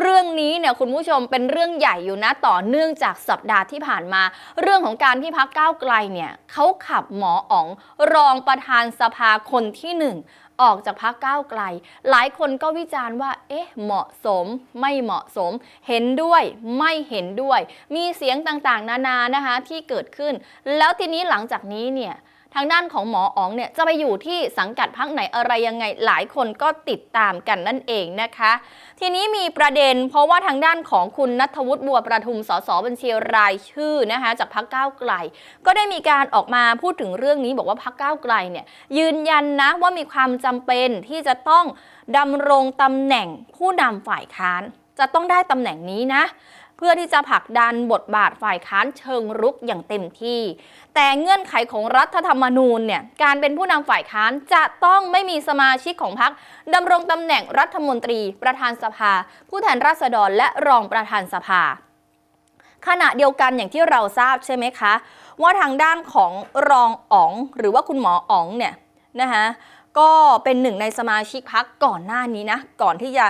เรื่องนี้เนี่ยคุณผู้ชมเป็นเรื่องใหญ่อยู่นะต่อเนื่องจากสัปดาห์ที่ผ่านมา เรื่องของการที่พักก้าวไกลเนี่ยเขาขับหมออ๋องรองประธานสภาคนที่หนึ่งออกจากพักก้าวไกล หลายคนก็วิจารณ์ว่า เอ๊ะ เหมาะสม ไม่เหมาะสม เห็นด้วย ไม่เห็นด้วย มีเสียงต่างๆ นานา นะคะ ที่เกิดขึ้น แล้วทีนี้หลังจากนี้เนี่ย ทางด้านของหมออ๋องเนี่ยจะไปอยู่ที่สังกัดพักไหนอะไรยังไงหลายคนก็ติดตามกันนั่นเองนะคะ ทีนี้มีประเด็นเพราะว่าทางด้านของคุณนัทวุฒิบัวประทุมสสบัญชีรายชื่อนะคะจากพักก้าวไกล ก็ได้มีการออกมาพูดถึงเรื่องนี้บอกว่าพักก้าวไกลเนี่ยยืนยันนะว่ามีความจำเป็นที่จะต้องดำรงตำแหน่งผู้นำฝ่ายค้าน จะต้องได้ตำแหน่งนี้นะ พื่อที่จะผลักดันบทบาทฝ่ายค้านเชิงรุกอย่างเต็มที่ แต่เงื่อนไขของรัฐธรรมนูญเนี่ยการเป็นผู้นำฝ่ายค้านจะต้องไม่มีสมาชิกของพรรคดำรงตำแหน่งรัฐมนตรี ประธานสภา ผู้แทนราษฎรและรองประธานสภา ขณะเดียวกันอย่างที่เราทราบใช่ไหมคะ ว่าทางด้านของรองอ๋อง หรือว่าคุณหมออ๋องเนี่ยนะคะ ก็เป็นหนึ่งในสมาชิกพักก่อนหน้านี้นะ ก่อนที่จะ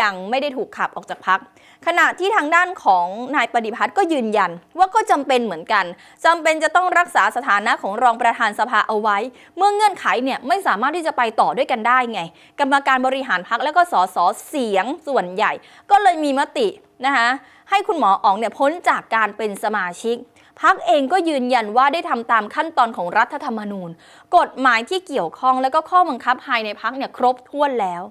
ยังไม่ได้ถูกขับออกจากพัก ขณะที่ทางด้านของนายปฏิพัฒน์ก็ยืนยัน ว่าก็จำเป็นเหมือนกันจำเป็นจะต้องรักษาสถานะของรองประธานสภาเอาไว้ เมื่อเงื่อนไขเนี่ยไม่สามารถที่จะไปต่อด้วยกันได้ไง กรรมการบริหารพักและก็สสเสียงส่วนใหญ่ ก็เลยมีมตินะคะให้คุณหมออ๋องเนี่ยพ้นจากการเป็นสมาชิก พักเองก็ยืนยันว่าได้ทำตามขั้นตอนของรัฐธรรมนูญ กฎหมายที่เกี่ยวข้องและก็ข้อบังคับภายในพักเนี่ยครบถ้วนแล้ว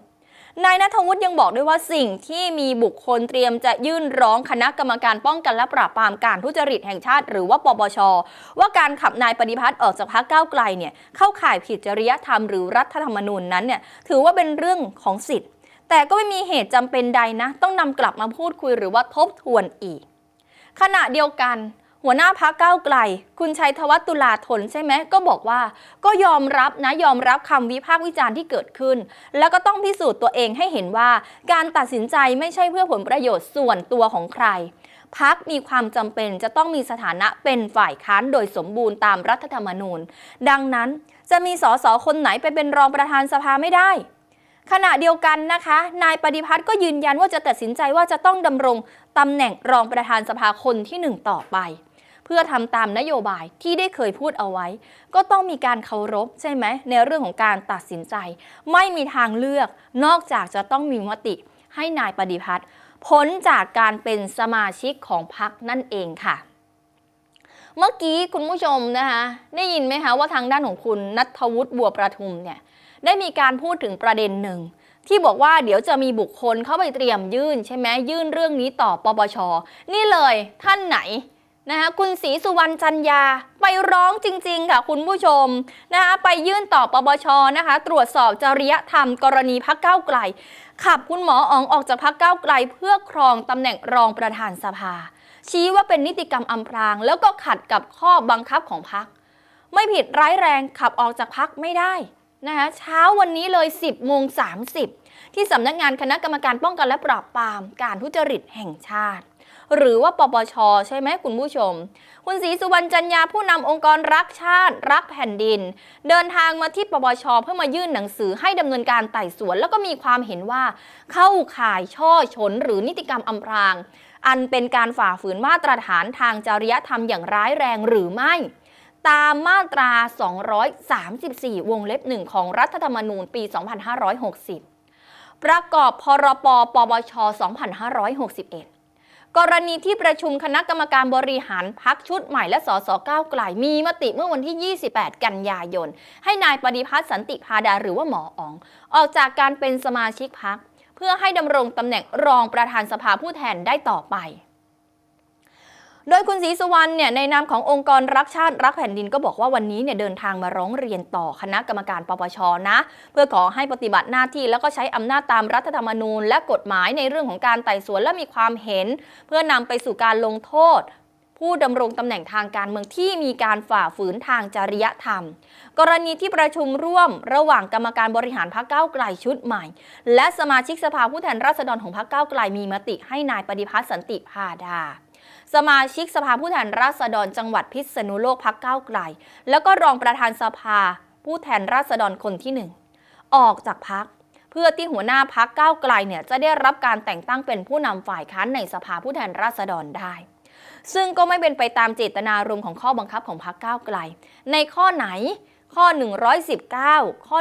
นายนัทวุฒิยังบอกด้วยว่าสิ่งที่มีบุคคลเตรียมจะยื่นร้องคณะกรรมการป้องกันและปราบปรามการทุจริตแห่งชาติ หรือว่าปปช ว่าการขับนายปฏิพัฒน์ออกจากพักก้าวไกลเนี่ยเข้าข่ายผิดจริยธรรมหรือรัฐธรรมนูญนั้นเนี่ยถือว่าเป็นเรื่องของสิทธิ์ แต่ก็ไม่มีเหตุจำเป็นใดนะ ต้องนำกลับมาพูดคุยหรือว่าทบทวนอีก ขณะเดียวกัน หัวหน้าพักเก้าไกล คุณชัยธวัฒน์ตุลาธนใช่ไหมก็บอกว่า ก็ยอมรับนะยอมรับคำวิพากษ์วิจารณ์ที่เกิดขึ้น แล้วก็ต้องพิสูจน์ตัวเองให้เห็นว่า การตัดสินใจไม่ใช่เพื่อผลประโยชน์ส่วนตัวของใครพักมีความจำเป็นจะต้องมีสถานะเป็นฝ่ายค้านโดยสมบูรณ์ตามรัฐธรรมนูญ ดังนั้นจะมีสสคนไหนไปเป็นรองประธานสภาไม่ได้ ขณะเดียวกันนะคะ นายปฏิพัฒน์ก็ยืนยันว่าจะตัดสินใจว่าจะต้องดำรงตำแหน่งรองประธานสภาคนที่หนึ่งต่อไป เพื่อทำตามนโยบายที่ได้เคยพูดเอาไว้ ก็ต้องมีการเคารพใช่ไหมในเรื่องของการตัดสินใจ ไม่มีทางเลือก นอกจากจะต้องมีมติให้นายปฏิพัฒน์พ้นจากการเป็นสมาชิกของพรรคนั่นเองค่ะ เมื่อกี้คุณผู้ชมนะคะได้ยินไหมคะว่าทางด้านของคุณนัทวุฒิบัวประทุมเนี่ยได้มีการพูดถึงประเด็นหนึ่งที่บอกว่าเดี๋ยวจะมีบุคคลเข้าไปเตรียมยื่นใช่ไหมยื่นเรื่องนี้ต่อปปชนี่เลยท่านไหน นะคะคุณศรีสุวรรณจันยาไปร้องจริง ๆ ค่ะคุณผู้ชมนะคะไปยื่นต่อปปชนะคะ ตรวจสอบจริยธรรมกรณีพักเก้าไกล ขับคุณหมออ๋องออกจากพักเก้าไกล เพื่อครองตำแหน่งรองประธานสภา ชี้ว่าเป็นนิติกรรมอำพราง แล้วก็ขัดกับข้อบังคับของพัก ไม่ผิดร้ายแรงขับออกจากพักไม่ได้นะคะเช้าวันนี้เลย 10โมง30 ที่สำนักงานคณะกรรมการป้องกันและปราบปรามการทุจริตแห่งชาติ หรือว่าปปช ใช่ไหมคุณผู้ชม คุณศรีสุวรรณจันยาผู้นำองค์กรรักชาติ รักแผ่นดิน เดินทางมาที่ปปช เพื่อมายื่นหนังสือให้ดำเนินการไต่สวน แล้วก็มีความเห็นว่า เข้าข่ายช่อฉนหรือนิติกรรมอำพราง อันเป็นการฝ่าฝืนมาตรฐานทางจริยธรรมอย่างร้ายแรงหรือไม่ตามมาตรา 234 วงเล็บหนึ่งของรัฐธรรมนูญปี 2560 ประกอบพรปปบช2561 กรณีที่ประชุมคณะกรรมการบริหารพักชุดใหม่และสสก้าวไกลมีมติเมื่อวันที่ 28 กันยายน ให้นายปฏิพัฒน์สันติพาดาหรือว่าหมออ๋อง ออกจากการเป็นสมาชิกพักเพื่อให้ดำรงตำแหน่งรองประธานสภาผู้แทนได้ต่อไป โดยคุณศรีสุวรรณเนี่ยในนามขององค์กรรักชาติรักแผ่นดินก็บอกว่าวันนี้เนี่ยเดินทางมาร้องเรียนต่อคณะกรรมการปปชนะ เพื่อขอให้ปฏิบัติหน้าที่แล้วก็ใช้อำนาจตามรัฐธรรมนูญ และกฎหมายในเรื่องของการไต่สวนและมีความเห็น เพื่อนำไปสู่การลงโทษผู้ดำรงตำแหน่งทางการเมืองที่มีการฝ่าฝืนทางจริยธรรม กรณีที่ประชุมร่วมระหว่างกรรมการบริหารพรรคก้าวไกลชุดใหม่ และสมาชิกสภาผู้แทนราษฎรของพรรคก้าวไกลมีมติให้นายปฏิพัฒน์สันติพาดา สมาชิกสภาผู้แทนราษฎรจังหวัดพิษณุโลกพักเก้าไกล แล้วก็รองประธานสภา ผู้แทนราษฎรคนที่หนึ่งออกจากพักเพื่อที่หัวหน้าพักเก้าไกลเนี่ยจะได้รับการแต่งตั้งเป็นผู้นำฝ่ายค้านในสภาผู้แทนราษฎรได้ ซึ่งก็ไม่เป็นไปตามเจตนารมณ์ของข้อบังคับของพรรคก้าไกล ในข้อไหนข้อ 119 ข้อ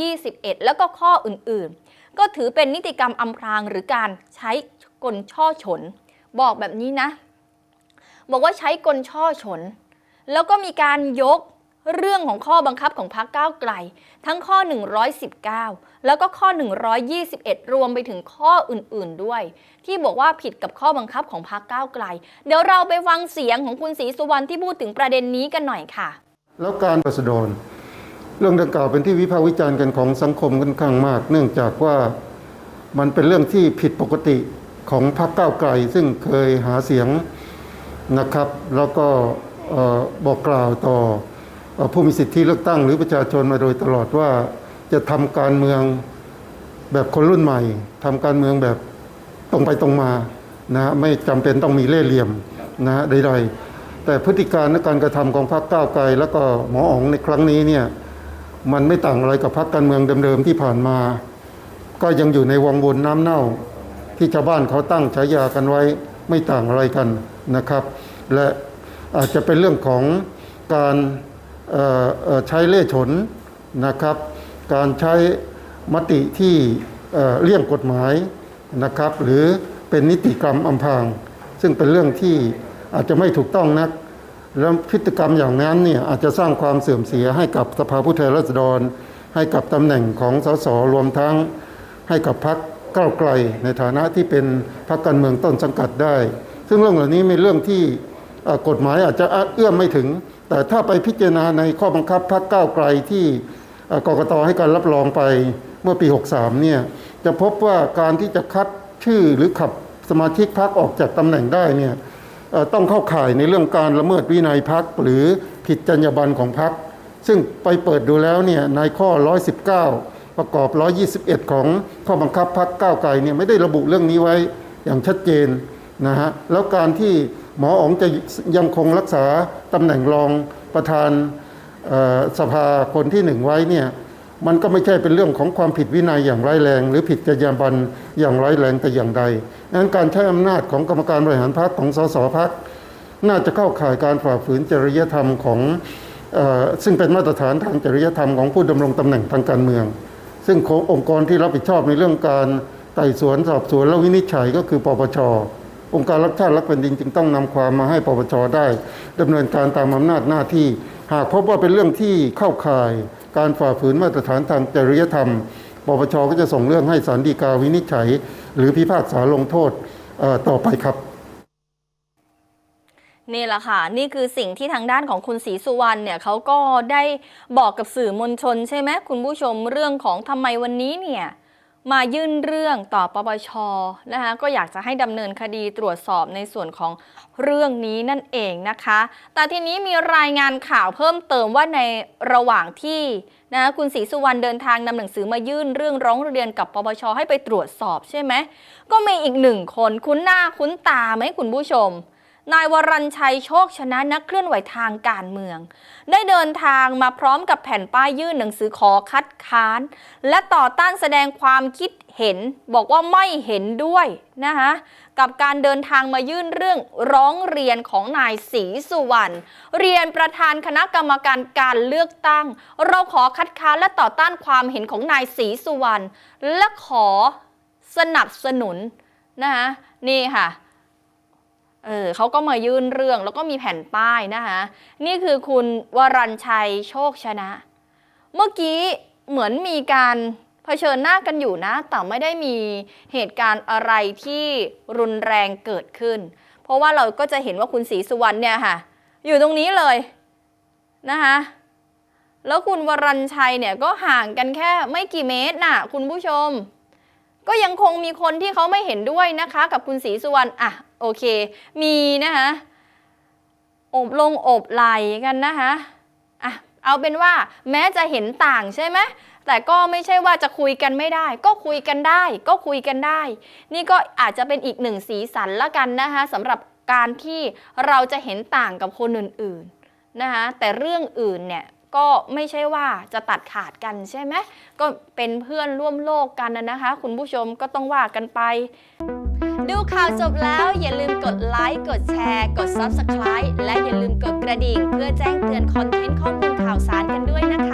121 แล้วก็ข้ออื่นๆ ก็ถือเป็นนิติกรรมอำพรางหรือการใช้กลช่อฉน บอกแบบนี้นะ บอกว่าใช้กลช่อฉน แล้วก็มีการยกเรื่องของข้อบังคับของพรรคก้าวไกล ทั้งข้อ 119 แล้วก็ข้อ 121 รวมไปถึงข้ออื่นๆด้วย ที่บอกว่าผิดกับข้อบังคับของพรรคก้าวไกล เดี๋ยวเราไปฟังเสียงของคุณศรีสุวรรณที่พูดถึงประเด็นนี้กันหน่อยค่ะ แล้วการรัษฎรเรื่องดังกล่าวเป็นที่วิพากษ์วิจารณ์กันของสังคมค่อนข้างมาก เนื่องจากว่ามันเป็นเรื่องที่ผิดปกติของพรรคก้าวไกล ซึ่งเคยหาเสียง นะครับ แล้วก็บอกกล่าวต่ออผู้มีสิทธิเลือกตั้งหรือประชาชนมาโดยตลอดว่าจะทำการเมืองแบบคนรุ่นใหม่ทำการเมืองแบบตรงไปตรงมานะไม่จำเป็นต้องมีเล่ห์เหลี่ยมนะใดๆแต่พฤติการและการกระทำของพรรคก้าวไกล แล้วก็หมออ๋องในครั้งนี้เนี่ยมันไม่ต่างอะไรกับพรรคการเมืองเดิมๆที่ผ่านมา ก็ยังอยู่ในวงวนน้ำเน่าที่ชาวบ้านเขาตั้งฉายากันไว้ไม่ต่างอะไรกัน นะครับ และอาจจะเป็นเรื่องของการใช้เล่ห์ฉนนะครับ การใช้มติที่เเลี่ยงกฎหมายนะครับ หรือเป็นนิติกรรมอำพราง ซึ่งเป็นเรื่องที่อาจจะไม่ถูกต้องนัก แล้วพฤติกรรมอย่างนั้นเนี่ยอาจจะสร้างความเสื่อมเสียให้กับสภาผู้แทนราษฎร ให้กับตำแหน่งของสสรวมทั้งให้กับพรรคก้าวไกลในฐานะที่เป็นพรรคการเมืองต้นสังกัดได้ ซึ่งเรื่องเหล่านี้เป็นเรื่องที่กฎหมายอาจจะเอื้อมไม่ถึง แต่ถ้าไปพิจารณาในข้อบังคับพรรคก้าวไกลที่กกตให้การรับรองไปเมื่อปี 63เนี่ยจะพบว่าการที่จะคัดชื่อหรือขับสมาชิกพรรคออกจากตำแหน่งได้เนี่ยต้องเข้าข่ายในเรื่องการละเมิดวินัยพักหรือผิดจรรยาบรรณของพัก ซึ่งไปเปิดดูแล้วเนี่ยในข้อ 119 ประกอบ 121 ของข้อบังคับพักก้าวไกลเนี่ยไม่ได้ระบุเรื่องนี้ไว้อย่างชัดเจน นะฮะแล้วการที่หมออ๋องจะยังคงรักษาตำแหน่งรองประธานสภาคนที่หนึ่งไว้เนี่ยมันก็ไม่ใช่เป็นเรื่องของความผิดวินัยอย่างร้ายแรง หรือผิดจรรยาบรรณอย่างร้ายแรงแต่อย่างใดดังนั้นการใช้อำนาจของกรรมการบริหารพรรคของสสพักน่าจะเข้าข่ายการฝ่าฝืนจริยธรรมของออซึ่งเป็นมาตรฐานทางจริยธรรมของผู้ดำรงตำแหน่งทางการเมือง ซึ่งองค์กรที่รับผิดชอบในเรื่องการไต่สวนสอบสวนและวินิจฉัยก็คือปปช องค์การรักชาติรักแผ่นดินจึงต้องนำความมาให้ปปชได้ดำเนินการตามอำนาจหน้าที่ หากพบว่าเป็นเรื่องที่เข้าข่าย การฝ่าฝืนมาตรฐานทางจริยธรรมปปชก็จะส่งเรื่องให้ศาลฎีกาวินิจฉัย หรือพิพากษาลงโทษต่อไปครับนี่แหละค่ะ นี่คือสิ่งที่ทางด้านของคุณศรีสุวรรณเนี่ยเขาก็ได้บอกกับสื่อมวลชนใช่ไหมคุณผู้ชมเรื่องของทำไมวันนี้เนี่ย มายื่นเรื่องต่อปปชนะคะก็อยากจะให้ดำเนินคดีตรวจสอบในส่วนของเรื่องนี้นั่นเองนะคะ แต่ทีนี้มีรายงานข่าวเพิ่มเติมว่าในระหว่างที่นะคุณศรีสุวรรณเดินทางนำหนังสือมายื่นเรื่องร้องเรียนกับปปชให้ไปตรวจสอบใช่ไหมก็มีอีกหนึ่งคนคุ้นหน้าคุ้นตาไหมคุณผู้ชม นายวรัญชัยโชคชนะนักเคลื่อนไหวทางการเมือง ได้เดินทางมาพร้อมกับแผ่นป้ายยื่นหนังสือขอคัดค้าน และต่อต้านแสดงความคิดเห็น บอกว่าไม่เห็นด้วยนะคะกับการเดินทางมายื่นเรื่องร้องเรียนของนายศรีสุวรรณเรียนประธานคณะกรรมการการเลือกตั้ง เราขอคัดค้านและต่อต้านความเห็นของนายศรีสุวรรณและขอสนับสนุนนะคะนี่ค่ะ เออเขาก็มายื่นเรื่องแล้วก็มีแผ่นป้ายนะคะนี่คือคุณวรัญชัยโชคชนะ เมื่อกี้เหมือนมีการเผชิญหน้ากันอยู่นะ แต่ไม่ได้มีเหตุการณ์อะไรที่รุนแรงเกิดขึ้น เพราะว่าเราก็จะเห็นว่าคุณศรีสุวรรณเนี่ยค่ะ อยู่ตรงนี้เลยนะคะแล้วคุณวรัญชัยเนี่ยก็ห่างกันแค่ไม่กี่เมตรน่ะ คุณผู้ชม ก็ยังคงมีคนที่เขาไม่เห็นด้วยนะคะ กับคุณศรีสุวรรณอะโอเค มีนะคะอบลงอบไหลกันนะคะอะเอาเป็นว่าแม้จะเห็นต่างใช่ไหมแต่ก็ไม่ใช่ว่าจะคุยกันไม่ได้ ก็คุยกันได้ ก็คุยกันได้ นี่ก็อาจจะเป็นอีกหนึ่งสีสันละกันนะคะสำหรับการที่เราจะเห็นต่างกับคนอื่นๆนะคะแต่เรื่องอื่นเนี่ย ก็ไม่ใช่ว่าจะตัดขาดกันใช่ไหมก็เป็นเพื่อนร่วมโลกกันนะคะ คุณผู้ชมก็ต้องว่ากันไป ดูข่าวจบแล้วอย่าลืมกดไลค์กดแชร์ กด Subscribe และอย่าลืมกดกระดิ่ง เพื่อแจ้งเตือนคอนเทนต์ข้อมูลข่าวสารกันด้วยนะคะ